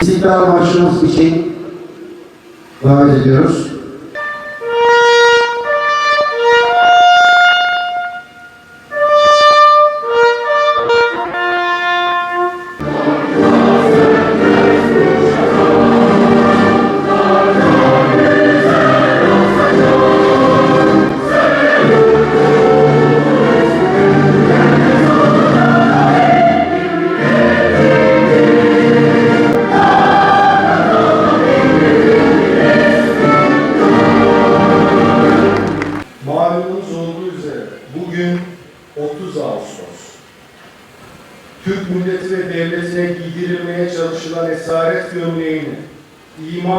İstiklal Marşımız için davet ediyoruz.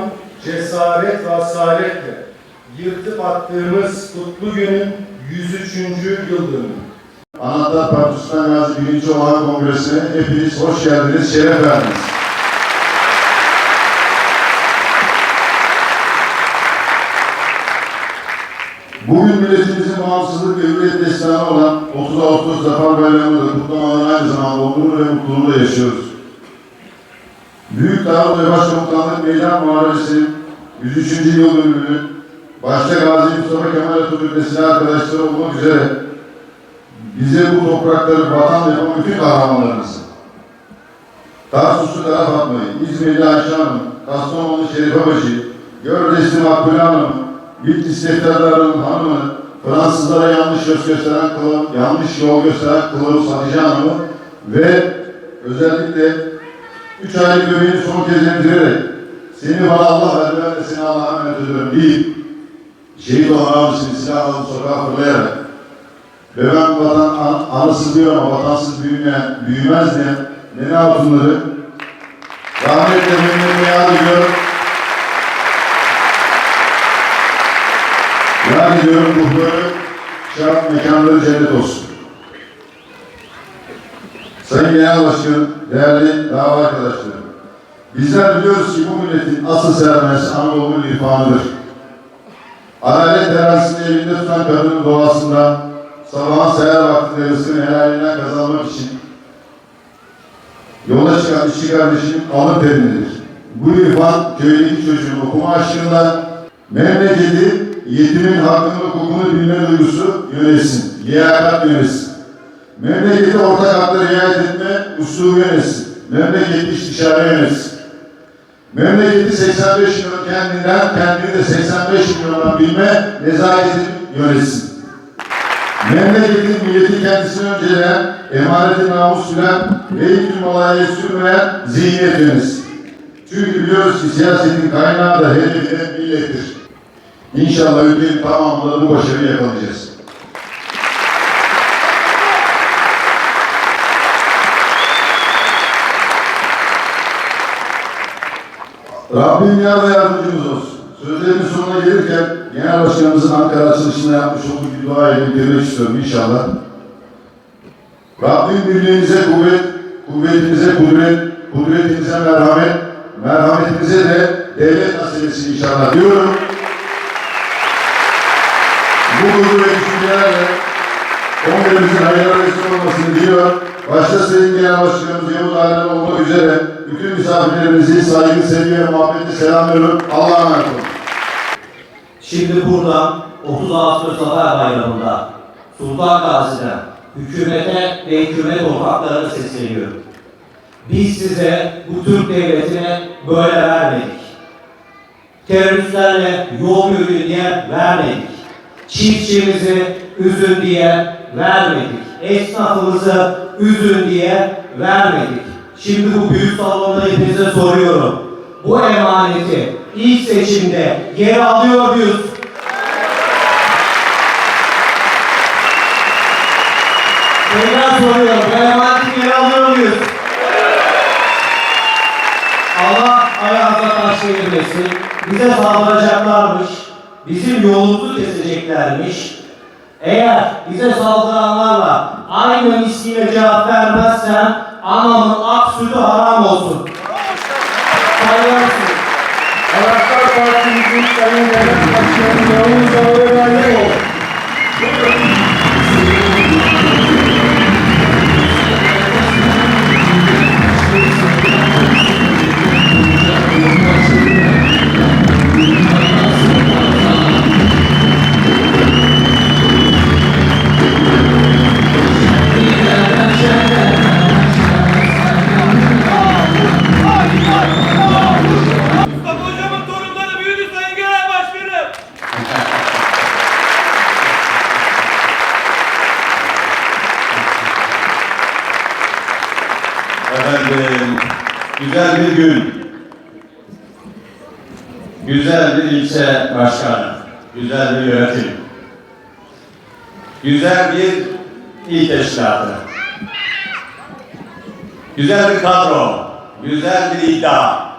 İman, cesaret ve asaletle yırtıp attığımız kutlu günün 103. yıl dönümü. Anahtar Partisi'nden Gazi 1. Olağan Kongresi'ne hepiniz hoş geldiniz, şeref verdiniz. Bugün milletimizin bağımsızlık ve hürriyet destanı olan 30 Ağustos Zafer Bayramı'nı da kutlamaların aynı zamanda onurunu ve mutluluğunu da yaşıyoruz. Büyük Dağlı ve Başkomutanlık Meydan Muharebesi'nin 103. yıl dönümünü başta Gazi Mustafa Kemal Atatürk ve silah arkadaşları olmak üzere bize bu toprakları vatan yapan bütün kahramanlarımız. Tarsuslu Kara Fatma'yı, İzmirli Ayşe Hanım, Kastamonu Şerife Başı, Gördesli Makbule Hanım, Bitlis Defterdarı'nın hanımı, Fransızlara yanlış yol gösteren kılavuz, yanlış yol gösteren kılavuz Hatice Hanım'ı ve özellikle üç aylık göbeğini son kez emzirerek seni bana Allah verdi, ben de seni Allah'a emanet ediyorum deyip şehit olan abisini silah alıp sokağa fırlayarak ve ben vatan an, anısız diyor ama vatansız büyümeyen, büyümez diyen Nene Hatunları rahmetle memnuniyet yad ediyorum. Yad ediyorum ruhları, şarap mekanları cennet olsun. Sayın Genel Başkanım, değerli dava arkadaşlarım. Bizler biliyoruz ki bu milletin asıl sermayesi Anadolu'nun irfanıdır. Adalet terazisini elinde tutan kadının doğasında sabahın seher vaktinde rızkını helalinden kazanmak için yola çıkan işçi kardeşinin alın teridir. Bu irfan köydeki çocuğun okuma aşkında memleketi yetimin hakkını hukukunu bilme duygusu yönetsin, liyakat yönetsin. Memleketi ortak hakları riayet etme uslubu yönetsin. Memleketi istişare yönetsin. Memleketi 85 milyon kendinden, kendini de 85 milyondan bilme nezaketi yönetsin. Memleketin milleti kendisini önceleyen, emaneti namus süren, beytül malayı sürmeyen zihniyet yönetsin. Çünkü biliyoruz ki siyasetin kaynağı da hedefi de millettir. İnşallah ülkenin tamamında bu başarıyı yakalayacağız. Rabbim yar ve yardımcımız olsun. Sözlerimin sonuna gelirken Genel Başkanımızın Ankara açılışında yapmış olduğu bir dua ile bitirmek istiyorum inşallah. Rabbim birliğinize kuvvet, kuvvetinize kudret, kudretinize merhamet, merhametinize de devlet nasip etsin inşallah diyorum. Bu duygu ve düşüncelerle kongremizin hayırlı olmasını diliyor. Başta Sayın Genel Başkanımız Yavuz Ailem olmak üzere bütün misafirlerimizi saygı, sevgi ve muhabbetle selamlıyorum. Allah'a emanet olun. Şimdi buradan 30 Ağustos Zafer Bayramı'nda Sultan Gazi'den hükümete ve hükümet ortaklarına sesleniyorum. Biz size bu Türk devletine böyle vermedik. Teröristlerle yol yürüyün diye vermedik. Çiftçimizi üzün diye vermedik. Esnafımızı üzün diye vermedik. Şimdi bu büyük salonda hepinize soruyorum. Bu emaneti ilk seçimde geri alıyor muyuz? Tekrar soruyorum. Bu emaneti geri alıyor muyuz? Allah ayağınıza taş değdirmesin. Bize saldıracaklarmış. Bizim yolumuzu keseceklermiş. Eğer bize saldıranlarla aynı misliyle cevap vermezsen anamın ak sütü haram olsun. Anahtar Partimizin Sayın Genel Başkanı Yavuz Ağabey Aleyhoğlu. Bir ilçe başkanı, güzel bir yönetim, güzel bir il teşkilatı, güzel bir kadro, güzel bir iddia.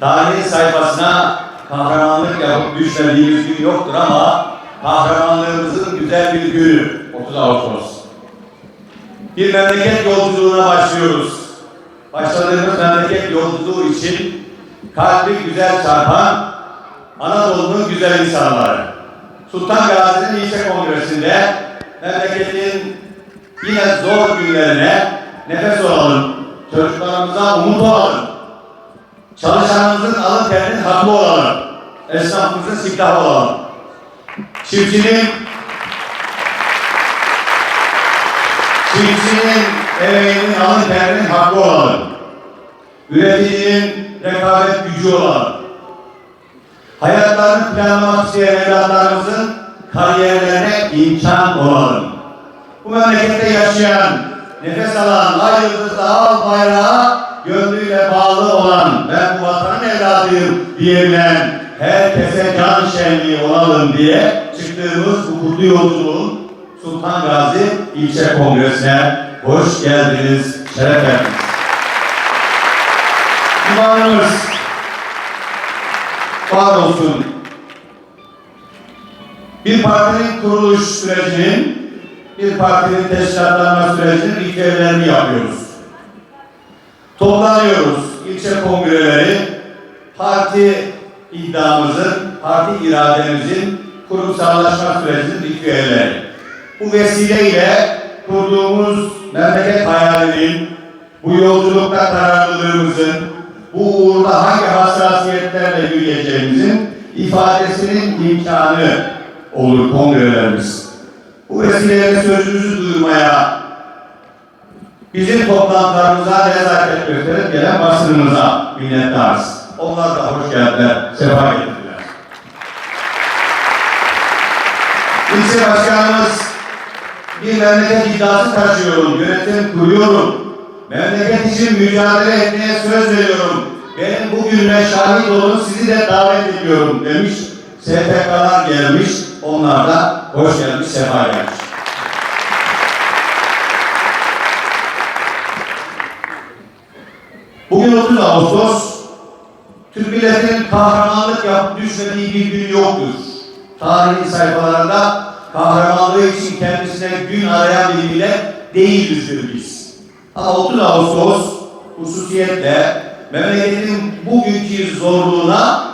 Tarihin sayfasına kahramanlık yapıp düşmediğimiz gün yoktur ama kahramanlığımızın güzel bir günü 30 Ağustos. Bir memleket yolculuğuna başlıyoruz. Başladığımız memleket yolculuğu için kalbi güzel çarpan Anadolu'nun güzel insanları. Sultan Gazi'nin ilçe kongresinde memleketin yine zor günlerine nefes olalım. Çocuklarımıza umut olalım. Çalışanımızın alın terinin haklı olalım. Esnafımızın siftahı olalım. Çiftçinin Çiftçinin emeğinin alın terinin hakkı olalım. Üreticinin rekabet gücü olalım. Hayatlarını planlamak isteyen evlatlarımızın kariyerlerine imkan olalım. Bu memlekette yaşayan, nefes alan, ay yıldız al bayrağı gönlüyle bağlı olan, ben bu vatanın evladıyım diyebilen herkese can şenliği olalım diye çıktığımız bu kutlu yolculuğun Sultan Gazi İlçe Kongresi'ne hoş geldiniz, şeref verdiniz. İmanımız var olsun. Bir partinin kuruluş sürecinin, bir partinin teşkilatlanma sürecinin ilk yapıyoruz. Toplanıyoruz ilçe kongreleri, parti iddiamızın, parti irademizin kurumsallaşma sürecinin ilk üyeleri. Bu vesileyle kurduğumuz memleket hayalinin, bu yolculukta kararlılığımızın, bu uğurda hangi hassasiyetlerle yürüyeceğimizin ifadesinin imkanı olur kongrelerimiz. Bu vesileyle sözümüzü duyurmaya, bizim toplantılarımıza nezaket gösterip gelen basınımıza minnettarız. Onlar da hoş geldiler, sefa getirdiler. İlçe başkanımız bir memleket iddiası taşıyorum, yönetim kuruyorum. Memleket için mücadele etmeye söz veriyorum. Benim bugünüme şahit olun, sizi de davet ediyorum demiş. STK'lar gelmiş, onlar da hoş gelmiş, sefa gelmiş. Bugün 30 Ağustos, Türk milletinin kahramanlık yapıp düşmediği bir gün yoktur. Tarihin sayfalarında kahramanlığı için kendisine gün arayan bir millet değilizdir biz. Ama 30 Ağustos hususiyetle memleketin bugünkü zorluğuna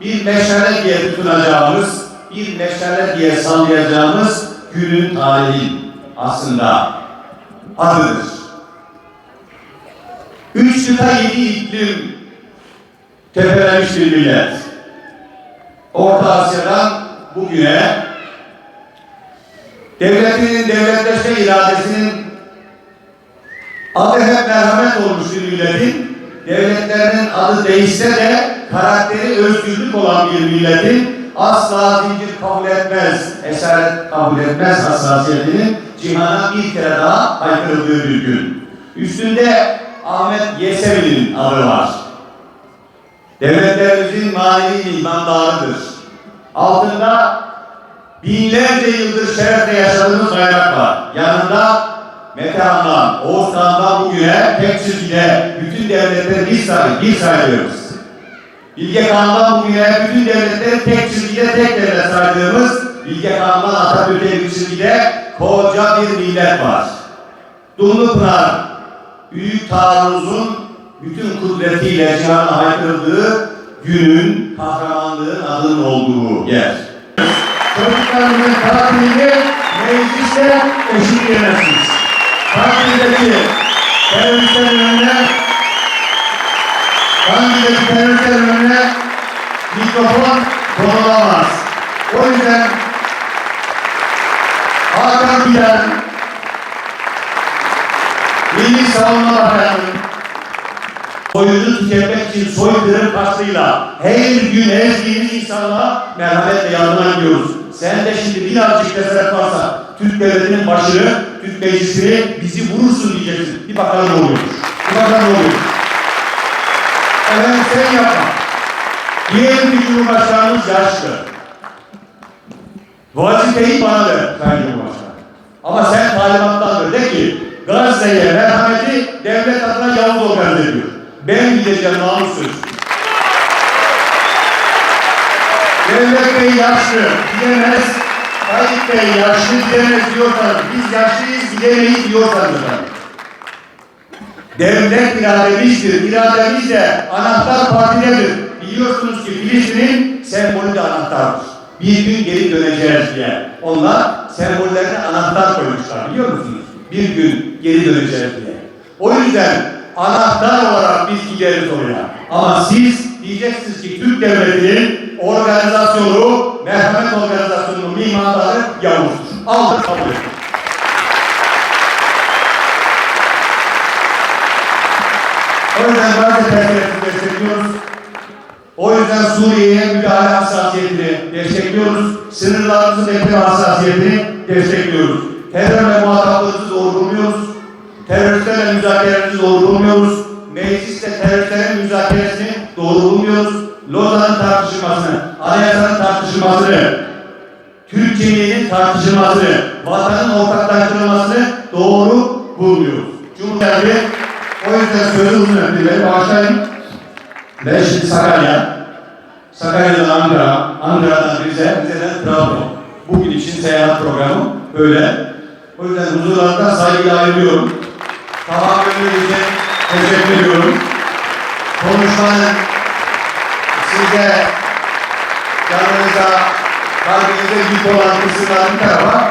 bir meşale diye tutunacağımız, bir meşale diye sallayacağımız günün tarihi aslında adıdır. Üç kıta yedi iklim tepelemiş millet. Orta Asya'dan bugüne devletinin devletleşme iradesinin adı hep merhamet olmuş bir milletin devletlerinin adı değişse de karakteri özgürlük olan bir milletin asla zincir kabul etmez, esaret kabul etmez hassasiyetinin cihana bir kere daha haykırıldığı bir gün. Üstünde Ahmet Yesevi'nin adı var. Devletlerimizin manevi mihmandarıdır. Altında binlerce yıldır şerefle yaşadığımız bayrak var. Yanında Metehan'dan, Oğuzhan'dan bugüne tek çizgide bütün devletleri bir say bir sayıyoruz. Bilge Kağan'dan bugüne bütün devletleri tek çizgide tek devlet saydığımız Bilge Kağan'dan Atatürk'e bir çizgide koca bir millet var. Dumlupınar, büyük taarruzun bütün kudretiyle cihana haykırıldığı günün kahramanlığın adının olduğu yer. Çocuklarımızın tatilini mecliste eşitleyemezsiniz. Tatildeki teröristlerin önüne Tatildeki teröristlerin önüne mikrofon konulamaz. O yüzden Hakan Bilen Milli Savunma Bakanı'nın soyunu tüketmek için soykırım kastıyla her gün ezdiğimiz insanlığa merhametle yardıma gidiyoruz. Sen de şimdi birazcık cesaret varsa Türk devletinin başını, Türk meclisini bizi vurursun diyeceksin. Bir bakalım ne oluyor. Bir bakalım ne oluyor. Efendim sen yapma. Diyelim ki Cumhurbaşkanımız yaşlı. Vazifeyi bana ver Sayın Cumhurbaşkanı. Ama sen talimattan ver. De ki Gazze'ye merhameti devlet adına Yavuz organize ediyor. Ben gideceğim namus sözü. Devlet Bey yaşlı, gidemez. Tayyip Bey yaşlı, gidemez diyorsanız, biz yaşlıyız, gidemeyiz diyorsanız. Devlet irademizdir. İrademiz de anahtar partidedir. Biliyorsunuz ki Filistin'in sembolü de anahtardır. Bir gün geri döneceğiz diye. Onlar sembollerine anahtar koymuşlar. Biliyor musunuz? Bir gün geri döneceğiz diye. O yüzden anahtar olarak biz gideriz oraya. Ama siz diyeceksiniz ki Türk Devleti'nin organizasyonu, merhamet organizasyonunun mimarları Yavuz'dur. Aldık kabul ettik. O yüzden Gazze tercihini destekliyoruz. O yüzden Suriye'ye müdahale hassasiyetini destekliyoruz. Sınırlarımızı bekleme hassasiyetini destekliyoruz. Terörle muhataplığımızı doğru bulmuyoruz. Teröristlerle müzakerelerimizi doğru bulmuyoruz. Mecliste teröristlerin müzakeresini doğru bulmuyoruz. Lozan'ın tartışılmasını, anayasanın tartışılmasını, Türkiye'nin tartışılmasını, vatanın ortaklaştırılmasını doğru bulmuyoruz. Cumhurbaşkanı o yüzden sözü uzun. Beni bağışlayın. Ben şimdi Sakarya, Sakarya'dan Ankara, Ankara'dan Rize, Rize'den Trabzon. Bugün için seyahat programı böyle. O yüzden huzurlarında saygıyla ayrılıyorum. Tahammülünüz için teşekkür ediyorum. Konuşmanın size yanınıza, kalbinize yük olan kısımlarını tarafa